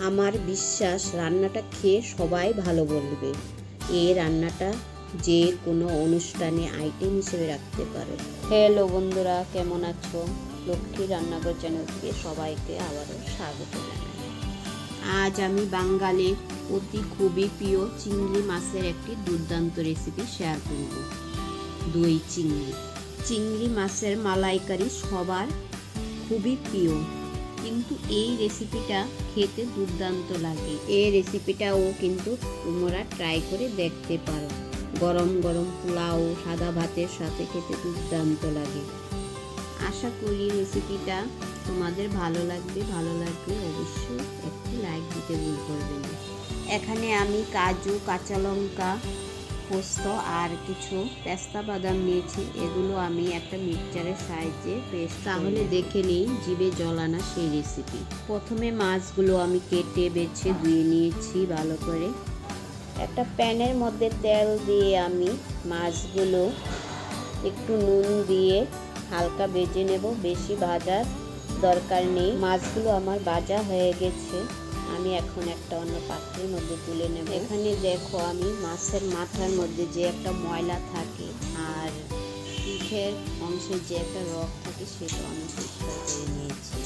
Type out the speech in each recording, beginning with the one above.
আমার বিশ্বাস রান্নাটা খেয়ে সবাই ভালো বলবে। এই রান্নাটা যে কোনো অনুষ্ঠানে আইটেম হিসেবে রাখতে পারো। হ্যালো বন্ধুরা কেমন আছো? লক্ষ্মী রান্নাঘর চ্যানেল থেকে সবাইকে আবারও স্বাগত জানাই। আজ আমি বাঙালির অতি খুবই প্রিয় চিংড়ি মাছের একটি দুর্দান্ত রেসিপি শেয়ার করব। দই চিংড়ি। চিংড়ি মাছের মালাইকারি সবার খুবই প্রিয়। কিন্তু এই রেসিপিটা খেতে দুর্দান্ত লাগে। এই রেসিপিটাও কিন্তু তোমরা ট্রাই করে দেখতে পারো। গরম গরম পোলাও, সাদা ভাতের সাথে খেতে দুর্দান্ত লাগে। আশা করি রেসিপিটা তোমাদের ভালো লাগবে। ভালো লাগবে অবশ্যই একটি লাইক দিতে ভুল করবে না। এখানে আমি কাজু, কাঁচা লঙ্কা পোস্ত আর কিছু পেস্তা বাদাম নিয়েছি। এগুলো আমি একটা মিক্সচারের সাহায্যে পেস্ট তাহলে দেখে নিই জিভে জল আনা সেই রেসিপি প্রথমে মাছগুলো আমি কেটে বেছে ধুয়ে নিয়েছি ভালো করে। একটা প্যানের মধ্যে তেল দিয়ে আমি মাছগুলো একটু নুন দিয়ে হালকা ভেজে নেব। বেশি ভাজার দরকার নেই। মাছগুলো আমার ভাজা হয়ে গেছে। আমি এখন একটা অন্য পাত্রের মধ্যে তুলে নেব। এখানে দেখো আমি মাছের মাথার মধ্যে যে একটা ময়লা থাকে আর পিঠের অংশে যে একটা রক থাকে সেটা আমি পরিষ্কার করে নিয়েছি।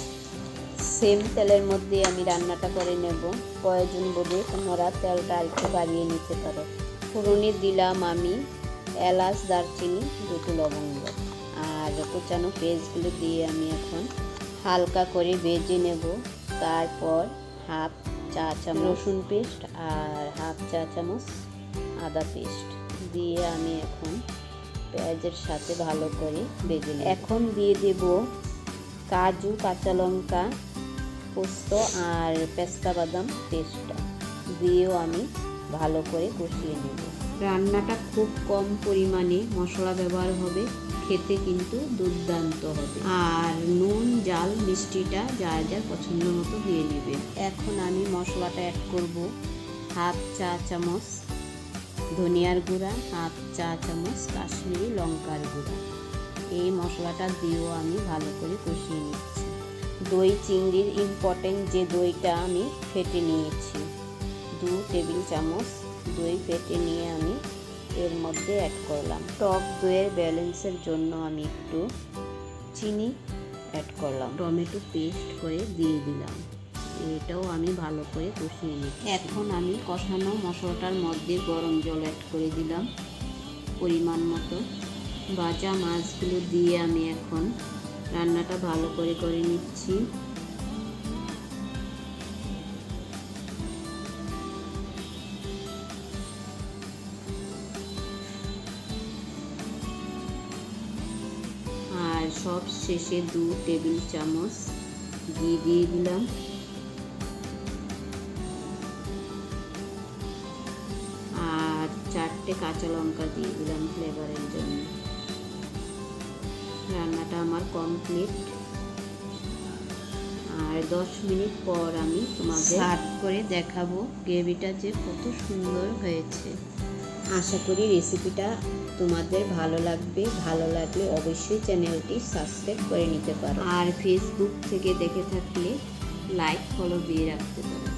সেম তেলের মধ্যে আমি রান্নাটা করে নেব। প্রয়োজন বোধে তোমরা তেলটা আরেকটু বাড়িয়ে নিতে পারো। ফোড়নে দিলাম আমি এলাচ, দারচিনি, দুটো লবঙ্গ আর কুচানো পেঁয়াজগুলো দিয়ে আমি এখন হালকা করে ভেজে নেব। তারপর হাফ চা চামচ রসুন পেস্ট আর হাফ চা চামচ আদা পেস্ট দিয়ে আমি এখন পেঁয়াজের সাথে ভালো করে ভেজে নেব। এখন দিয়ে দেব কাজু কাঁচা লঙ্কা পোস্ত আর পেস্তা বাদাম পেস্টটা দিয়েও আমি ভালো করে কষিয়ে নেব। রান্নাটা খুব কম পরিমাণে মশলা ব্যবহার হবে। খেতে কিন্তু দুর্দান্ত হবে। আর নুন জাল মিষ্টিটা যার যার পছন্দ মতো দিয়ে নেবে। এখন আমি মশলাটা অ্যাড করব হাফ চা চামচ ধনিয়ার গুঁড়া হাফ চা চামচ কাশ্মীরি লঙ্কার গুঁড়া। এই মশলাটা দিয়েও আমি ভালো করে কষিয়ে নিচ্ছি। দই চিংড়ির ইম্পর্টেন্ট যে দইটা আমি ফেটে নিয়েছি। দু টেবিল চামচ দই ফেটে নিয়ে আমি এর মধ্যে অ্যাড করলাম। টক দইয়ের ব্যালেন্সের জন্য আমি একটু চিনি অ্যাড করলাম। টমেটো পেস্ট করে দিয়ে দিলাম। এটাও আমি ভালো করে কষিয়ে নিই এখন আমি কষানো মশলাটার মধ্যে গরম জল অ্যাড করে দিলাম পরিমাণ মতো। ভাজা মাছগুলো দিয়ে আমি এখন রান্নাটা ভালো করে করে নিচ্ছি। সব শেষে দু টেবিল চামচ ঘি দিয়ে দিলাম। আর চারটে কাঁচা লঙ্কা দিয়ে দিলাম ফ্লেভারের জন্য। রান্নাটা আমার কমপ্লিট আর দশ মিনিট পর আমি তোমাদের সার্ভ করে দেখাবো গ্রেভিটা যে কত সুন্দর হয়েছে। আশা করি রেসিপিটা তোমাদের ভালো লাগবে। ভালো লাগলে অবশ্যই চ্যানেলটি সাবস্ক্রাইব করে নিতে পারো। আর ফেসবুক থেকে দেখে থাকলে লাইক ফলো দিয়ে রাখতে পারো।